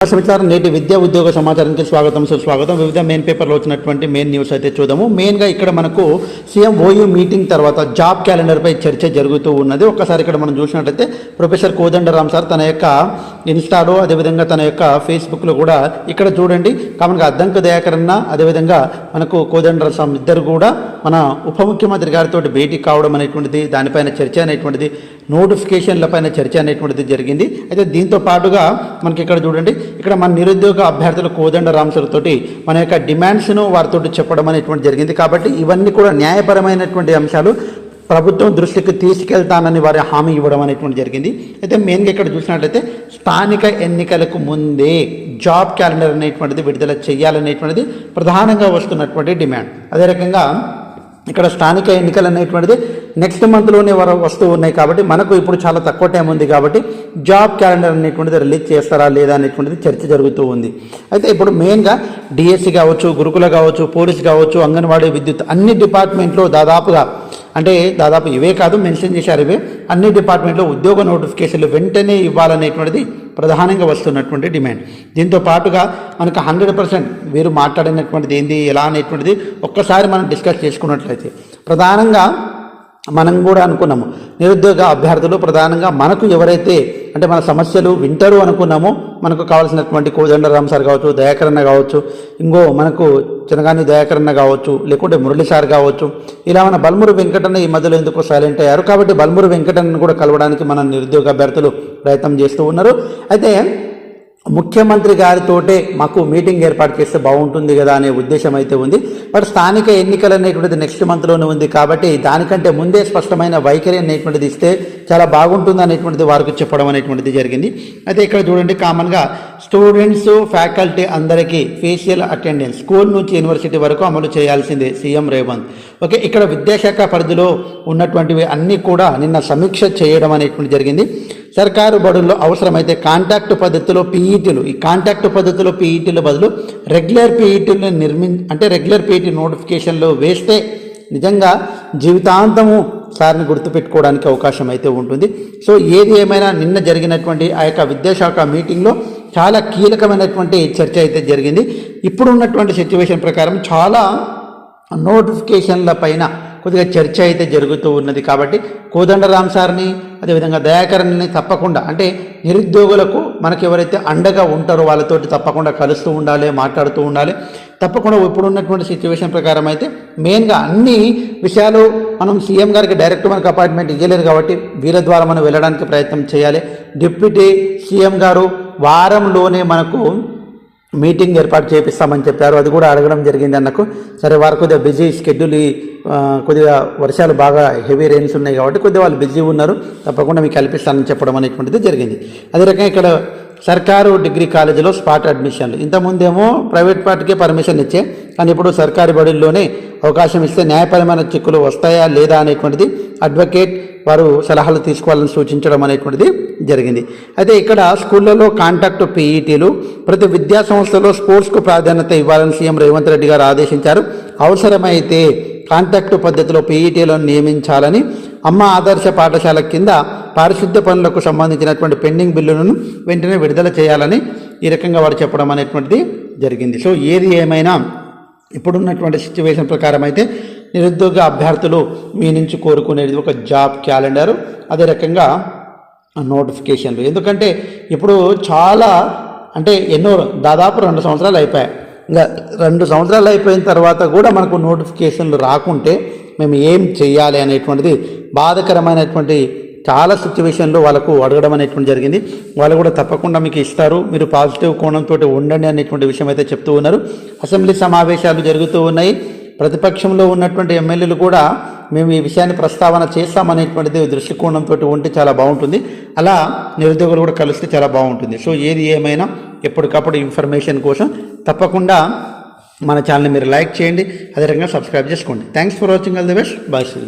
మిత్రులారా నేటి విద్యా ఉద్యోగ సమాచారానికి స్వాగతం సుస్వాగతం. వివిధ మెయిన్ పేపర్లో వచ్చినటువంటి మెయిన్ న్యూస్ అయితే చూద్దాము. మెయిన్గా ఇక్కడ మనకు సీఎం ఓయూ మీటింగ్ తర్వాత జాబ్ క్యాలెండర్పై చర్చ జరుగుతూ ఉన్నది. ఒకసారి ఇక్కడ మనం చూసినట్లయితే ప్రొఫెసర్ కోదండరామ్ సార్ తన యొక్క ఇన్స్టాలో అదేవిధంగా తన యొక్క ఫేస్బుక్లో కూడా ఇక్కడ చూడండి. కామన్గా అద్దంక దయాకరణ అదేవిధంగా మనకు కోదండరామ్ సార్ ఇద్దరు కూడా మన ఉప ముఖ్యమంత్రి గారితో భేటీ కావడం అనేటువంటిది దానిపైన చర్చ అనేటువంటిది నోటిఫికేషన్లపైన చర్చ అనేటువంటిది జరిగింది. అయితే దీంతో పాటుగా మనకి ఇక్కడ చూడండి ఇక్కడ మన నిరుద్యోగ అభ్యర్థులు కోదండ రామసర్ తోటి మన యొక్క డిమాండ్స్ను వారితో చెప్పడం అనేటువంటి జరిగింది. కాబట్టి ఇవన్నీ కూడా న్యాయపరమైనటువంటి అంశాలు. ప్రభుత్వం దృష్టికి తీసుకెళ్తానని వారి హామీ ఇవ్వడం అనేటువంటి జరిగింది. అయితే మెయిన్గా ఇక్కడ చూసినట్లయితే స్థానిక ఎన్నికలకు ముందే జాబ్ క్యాలెండర్ అనేటువంటిది విడుదల చేయాలనేటువంటిది ప్రధానంగా వస్తున్నటువంటి డిమాండ్. అదే రకంగా ఇక్కడ స్థానిక ఎన్నికలు అనేటువంటిది నెక్స్ట్ మంత్లోనే వర వస్తూ ఉన్నాయి కాబట్టి మనకు ఇప్పుడు చాలా తక్కువ టైం ఉంది కాబట్టి జాబ్ క్యాలెండర్ అనేటువంటిది రిలీజ్ చేస్తారా లేదా అనేటువంటిది చర్చ జరుగుతూ ఉంది. అయితే ఇప్పుడు మెయిన్గా డిఎస్సి కావచ్చు గురుకుల కావచ్చు పోలీస్ కావచ్చు అంగన్వాడీ విద్యుత్ అన్ని డిపార్ట్మెంట్లో దాదాపుగా అంటే దాదాపు ఇవే కాదు మెన్షన్ చేశారు ఇవే. అన్ని డిపార్ట్మెంట్లో ఉద్యోగ నోటిఫికేషన్లు వెంటనే ఇవ్వాలనేటువంటిది ప్రధానంగా వస్తున్నటువంటి డిమాండ్. దీంతో పాటుగా మనకు హండ్రెడ్ పర్సెంట్ వీరు మాట్లాడినటువంటిది ఏంది ఎలా అనేటువంటిది ఒక్కసారి మనం డిస్కస్ చేసుకున్నట్లయితే. ప్రధానంగా మనం కూడా అనుకున్నాము నిరుద్యోగ అభ్యర్థులు ప్రధానంగా మనకు ఎవరైతే అంటే మన సమస్యలు వింటారు అనుకున్నాము. మనకు కావాల్సినటువంటి కోదండరామ్ సార్ కావచ్చు దయాకరణ కావచ్చు ఇంకో మనకు చినగాని దయాకరణ కావచ్చు లేకుంటే మురళి సార్ కావచ్చు. ఇలా మన బల్మురు వెంకటన్న ఈ మధ్యలో ఎందుకు సైలెంట్ అయ్యారు. కాబట్టి బల్మురు వెంకటన్నను కూడా కలవడానికి మన నిరుద్యోగ అభ్యర్థులు ప్రయత్నం చేస్తూ ఉన్నారు. అయితే ముఖ్యమంత్రి గారితోటే మాకు మీటింగ్ ఏర్పాటు చేస్తే బాగుంటుంది కదా అనే ఉద్దేశం అయితే ఉంది. బట్ స్థానిక ఎన్నికలు అనేటువంటిది నెక్స్ట్ మంత్లోనే ఉంది కాబట్టి దానికంటే ముందే స్పష్టమైన వైఖరి అనేటువంటిది ఇస్తే చాలా బాగుంటుంది అనేటువంటిది వారికి చెప్పడం అనేటువంటిది జరిగింది. అయితే ఇక్కడ చూడండి కామన్గా స్టూడెంట్స్ ఫ్యాకల్టీ అందరికీ ఫేషియల్ అటెండెన్స్ స్కూల్ నుంచి యూనివర్సిటీ వరకు అమలు చేయాల్సిందే సీఎం రేవంత్. ఓకే ఇక్కడ విద్యాశాఖ పరిధిలో ఉన్నటువంటివి అన్నీ కూడా నిన్న సమీక్ష చేయడం అనేటువంటి జరిగింది. సర్కారు బడుల్లో అవసరమైతే కాంటాక్ట్ పద్ధతిలో పీఈటీలు ఈ కాంటాక్ట్ పద్ధతిలో పీఈటీల బదులు రెగ్యులర్ పీఈటీలను నిర్మి అంటే రెగ్యులర్ పీఈటీ నోటిఫికేషన్లు వేస్తే నిజంగా జీవితాంతము సార్ని గుర్తుపెట్టుకోవడానికి అవకాశం అయితే ఉంటుంది. సో ఏది ఏమైనా నిన్న జరిగినటువంటి ఆ యొక్క విద్యాశాఖ మీటింగ్లో చాలా కీలకమైనటువంటి చర్చ అయితే జరిగింది. ఇప్పుడు ఉన్నటువంటి సిచ్యువేషన్ ప్రకారం చాలా నోటిఫికేషన్ల పైన కొద్దిగా చర్చ అయితే జరుగుతూ ఉన్నది కాబట్టి కోదండరామ్ సార్ని అదేవిధంగా దయాకరణ్ని తప్పకుండా అంటే నిరుద్యోగులకు మనకి ఎవరైతే అండగా ఉంటారో వాళ్ళతోటి తప్పకుండా కలుస్తూ ఉండాలి మాట్లాడుతూ ఉండాలి. తప్పకుండా ఇప్పుడు ఉన్నటువంటి సిచ్యువేషన్ ప్రకారం అయితే మెయిన్గా అన్ని విషయాలు మనం సీఎం గారికి డైరెక్ట్ మనకు అపాయింట్మెంట్ ఇవ్వలేదు కాబట్టి వీళ్ళ ద్వారా మనం వెళ్ళడానికి ప్రయత్నం చేయాలి. డిప్యూటీ సీఎం గారు వారంలోనే మనకు మీటింగ్ ఏర్పాటు చేపిస్తామని చెప్పారు. అది కూడా అడగడం జరిగింది అన్నకు. సరే వారు కొద్దిగా బిజీ షెడ్యూల్ కొద్దిగా వర్షాలు బాగా హెవీ రెయిన్స్ ఉన్నాయి కాబట్టి కొద్దిగా వాళ్ళు బిజీ ఉన్నారు. తప్పకుండా మీకు కల్పిస్తానని చెప్పడం అనేటువంటిది జరిగింది. అదే రకంగా ఇక్కడ సర్కారు డిగ్రీ కాలేజీలో స్పాట్ అడ్మిషన్లు. ఇంతకుముందేమో ప్రైవేట్ పార్టీకే పర్మిషన్ ఇచ్చే కానీ ఇప్పుడు సర్కారీ బడుల్లోనే అవకాశం ఇస్తే న్యాయపరమైన చిక్కులు వస్తాయా లేదా అనేటువంటిది అడ్వకేట్ వారు సలహాలు తీసుకోవాలని సూచించడం అనేటువంటిది జరిగింది. అయితే ఇక్కడ స్కూళ్ళలో కాంటాక్ట్ పీఈటీలు ప్రతి విద్యా సంస్థలో స్పోర్ట్స్కు ప్రాధాన్యత ఇవ్వాలని సీఎం రేవంత్ రెడ్డి గారు ఆదేశించారు. అవసరమైతే కాంటాక్ట్ పద్ధతిలో పీఈటీలను నియమించాలని అమ్మ ఆదర్శ పాఠశాల కింద పారిశుద్ధ పనులకు సంబంధించినటువంటి పెండింగ్ బిల్లులను వెంటనే విడుదల చేయాలని ఈ రకంగా వారు చెప్పడం అనేటువంటిది జరిగింది. సో ఏది ఏమైనా ఇప్పుడున్నటువంటి సిచ్యువేషన్ ప్రకారం అయితే నిరుద్యోగ అభ్యర్థులు మీ నుంచి కోరుకునేది ఒక జాబ్ క్యాలెండరు. అదే రకంగా నోటిఫికేషన్లు. ఎందుకంటే ఇప్పుడు చాలా అంటే ఎన్నో దాదాపు రెండు సంవత్సరాలు అయిపోయాయి. ఇంకా రెండు సంవత్సరాలు అయిపోయిన తర్వాత కూడా మనకు నోటిఫికేషన్లు రాకుంటే మేము ఏం చేయాలి అనేటువంటిది బాధకరమైనటువంటి చాలా సిచ్యువేషన్లో వాళ్ళకు అడగడం అనేటువంటి జరిగింది. వాళ్ళు కూడా తప్పకుండా మీకు ఇస్తారు. మీరు పాజిటివ్ కోణంతో ఉండండి అనేటువంటి విషయం అయితే చెప్తూ ఉన్నారు. అసెంబ్లీ సమావేశాలు జరుగుతూ ఉన్నాయి. ప్రతిపక్షంలో ఉన్నటువంటి ఎమ్మెల్యేలు కూడా మేము ఈ విషయాన్ని ప్రస్తావన చేస్తామనేటువంటిది దృష్టికోణంతో ఉంటే చాలా బాగుంటుంది. అలా నిరుద్యోగులు కూడా కలిస్తే చాలా బాగుంటుంది. సో ఏది ఏమైనా ఎప్పటికప్పుడు ఇన్ఫర్మేషన్ కోసం తప్పకుండా మన ఛానల్ని మీరు లైక్ చేయండి. అదే సబ్స్క్రైబ్ చేసుకోండి. Thanks for watching. All the best. Bye Shri